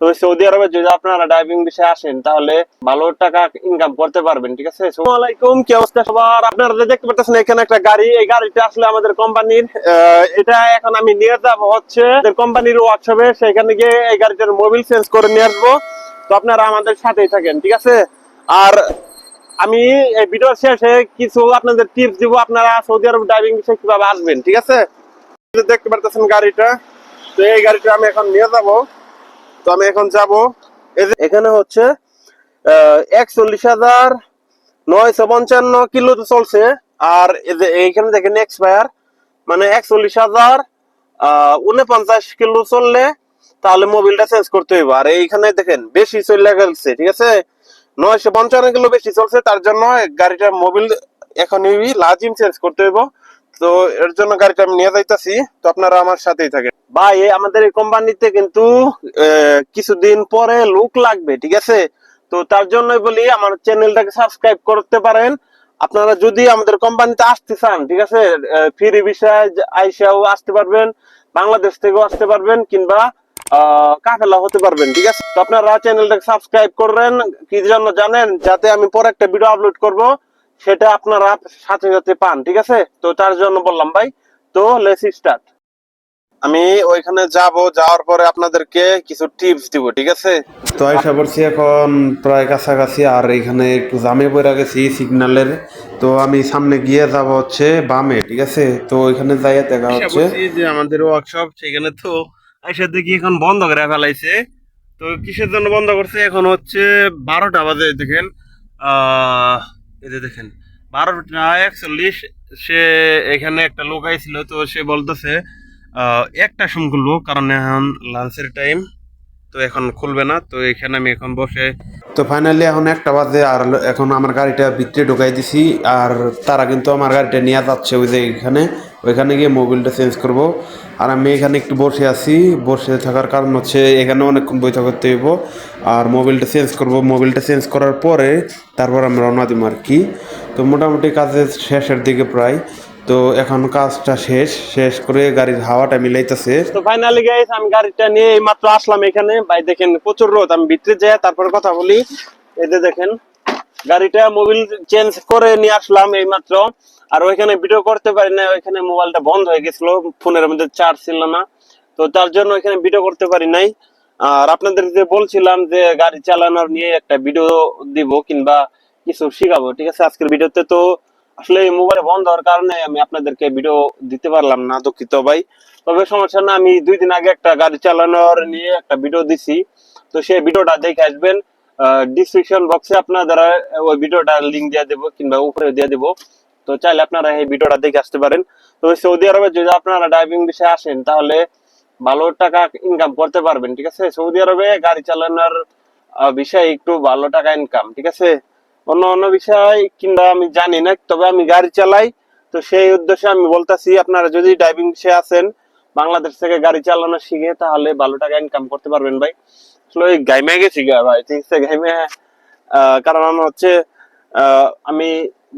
তো সৌদি আরবে যদি আপনারা ড্রাইভিং বিষয়ে আসেন, তাহলে ভালো টাকা ইনকাম করতে পারবেন, ঠিক আছে? আলাইকুম, কি অবস্থা সবার? আপনারা দেখতে পাচ্ছেন, এখানে একটা গাড়ি, এই গাড়িটা আসলে আমাদের কোম্পানির এটা এখন আমি নিয়ে যাব হচ্ছে কোম্পানির ওয়ার্কশপে সেখানে গিয়ে এই গাড়িটার মোবিল চেঞ্জ করে নিয়ে আসব। তো আপনারা আমাদের সাথেই থাকেন, ঠিক আছে? আর আমি এই ভিডিওর শেষে কিছু আপনাদের টিপস দিব, আপনারা সৌদি আরব ড্রাইভিং বিষয়ে কীভাবে আসবেন, ঠিক আছে? দেখতে পারতেছেন গাড়িটা, তো এই গাড়িটা আমি এখন নিয়ে যাব। তো আমি এখন যাব। এখানে হচ্ছে একচল্লিশ হাজার নয়শো পঞ্চান্ন কিলো তো চলছে। আর এইখানে দেখেন এক্সপায়ার মানে একচল্লিশ হাজার উনপঞ্চাশ কিলো চললে তাহলে মোবিলটা চেঞ্জ করতে হইব। আর এইখানে দেখেন, বেশি চলে গেছে ঠিক আছে? নয়শো পঞ্চান্ন কিলো বেশি চলছে, তার জন্য গাড়িটার মোবিল এখন লাজিম চেঞ্জ করতে হইব। তো এর জন্য গাড়িটা আমি নিয়ে যাইতাছি। তো আপনারা আমার সাথেই থাকেন। ভাই আমাদের এই কোম্পানিতে কিন্তু কিছুদিন পরে লুক লাগবে, ঠিক আছে? তো তার জন্যই বলি, আমার চ্যানেলটাকে সাবস্ক্রাইব করতে পারেন। আপনারা যদি আমাদের কোম্পানিতে আসতে চান, ঠিক আছে? ফ্রি বিষয়ে আইসাও আসতে পারবেন, বাংলাদেশ থেকেও আসতে পারবেন, কিংবা কাফেলা হতে পারবেন, ঠিক আছে? তো আপনারা চ্যানেলটাকে সাবস্ক্রাইব করবেন, কি জন্য জানেন? যাতে আমি পরে একটা ভিডিও আপলোড করব, সেটা আপনারা সাথে সাথে পান, ঠিক আছে? তো তার জন্য বললাম ভাই, তো লেস স্টার্ট আমি ওইখানে যাব যাওয়ার পরে আপনাদেরকে কিছু টিপস দিব ঠিক আছে? তো আইসা পড়ছি এখন প্রায় কাছাকাছি আর এখানে একটু জামে পড়ে গেছি সিগন্যালের। তো আমি সামনে গিয়ে যাব হচ্ছে বামে ঠিক আছে? তো ওইখানে যাইয়া দেখা হচ্ছে। যে আমাদের ওয়ার্কশপ সেখানে তো আইসা দেখি এখন বন্ধ করে ফেলাইছে। তো কিসের জন্য বন্ধ করছে? এখন হচ্ছে বারোটা বাজে দেখেন। আহ এই যে দেখেন বারোটা একচল্লিশ সে এখানে একটা লোক আইছিল তো সে বলতেছে একটা সময় খুলবো কারণ এখন লাঞ্চের টাইম তো এখন খুলবে না, তো এখানে আমি এখন বসে তো ফাইনালি এখন একটা বাজে আর এখন আমার গাড়িটা ভিতরে ঢুকাই দিছি, আর তারা কিন্তু আমার গাড়িটা নিয়ে যাচ্ছে ওই যে এখানে, ওইখানে গিয়ে মোবিলটা চেঞ্জ করব। আর আমি এখানে একটু বসে আছি, বসে থাকার কারণ হচ্ছে এখানে অনেকক্ষণ বইতে করতে হইব, আর মোবিলটা চেঞ্জ করব। মোবিলটা চেঞ্জ করার পরে তারপর আমি রওনা দিব আর কি। তো মোটামুটি কাজের শেষের দিকে প্রায়। তো এখন কাজটা শেষ শেষ করে গাড়ির হাওয়াটা মিলাইতেছে। তো ফাইনালি গাইস আমি গাড়িটা নিয়ে মাত্র আসলাম এখানে। ভাই দেখেন, প্রচুর রোদ, আমি ভিতরে যাই, তারপরে কথা বলি। এই যে দেখেন, গাড়িটা মোবিল চেঞ্জ করে নিয়ে আসলাম এই মাত্র আর ওইখানে ভিডিও করতে পারি না ওইখানে মোবাইলটা বন্ধ হয়ে গেছিল, ফোনের মধ্যে চার্জ ছিল না। তো তার জন্য ওইখানে ভিডিও করতে পারি নাই। আর আপনাদের যে বলছিলাম যে গাড়ি চালানোর নিয়ে একটা ভিডিও দিব কিংবা কিছু শিখাবো, ঠিক আছে? আজকের ভিডিওতে তো আসলে এই মোবাইল বন্ধ হওয়ার কারণে আমি আপনাদেরকে ভিডিও দিতে পারলাম না, দুঃখিত ভাই। তবে সমস্যা না, আমি দুই দিন আগে একটা গাড়ি চালানোর নিয়ে একটা ভিডিও দিছি। তো সেই ভিডিওটা দেখে আসবেন। ডিসক্রিপশন বক্সে আপনারা ওই ভিডিওটা লিংক দিয়ে দেবো কিংবা উপরে দিয়ে দেবো। তো চাইলে আপনারা এই ভিডিওটা দেখে আসতে পারেন। তো সৌদি আরবে যদি আপনারা ড্রাইভিং বিষয়ে আসেন, তাহলে ভালো টাকা ইনকাম করতে পারবেন, ঠিক আছে? সৌদি আরবে গাড়ি চালানোর বিষয়ে একটু ভালো টাকা ইনকাম ঠিক আছে? অন্য অন্য বিষয় কিংবা আমি জানি না, তবে আমি গাড়ি চালাই। তো সেই উদ্দেশ্যে আমি বলতাছি, আপনারা যদি ড্রাইভিং বিষয়ে আছেন, বাংলাদেশ থেকে গাড়ি চালানো শিখে, তাহলে ভালো টাকা ইনকাম করতে পারবেন ভাই। আসলে ওই গাইমে গেছি ভাই, ঠিক আছে? গাইমে কারণ আমি হচ্ছে আমি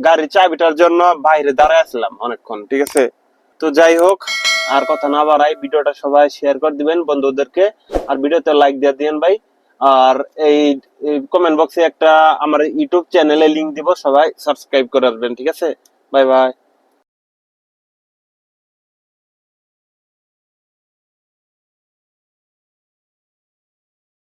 গাড়ির চাবিটার জন্য বাইরে দাঁড়ায় আসলাম অনেকক্ষণ, ঠিক আছে? তো যাই হোক, আর কথা না বাড়াই, ভিডিওটা সবাই শেয়ার করে দিবেন বন্ধুদেরকে। আর ভিডিওতে লাইক দিয়ে দিবেন ভাই। আর এই কমেন্ট বক্সে একটা আমার ইউটিউব চ্যানেলে লিংক দিব, সবাই সাবস্ক্রাইব করে রাখবেন ঠিক আছে? Bye bye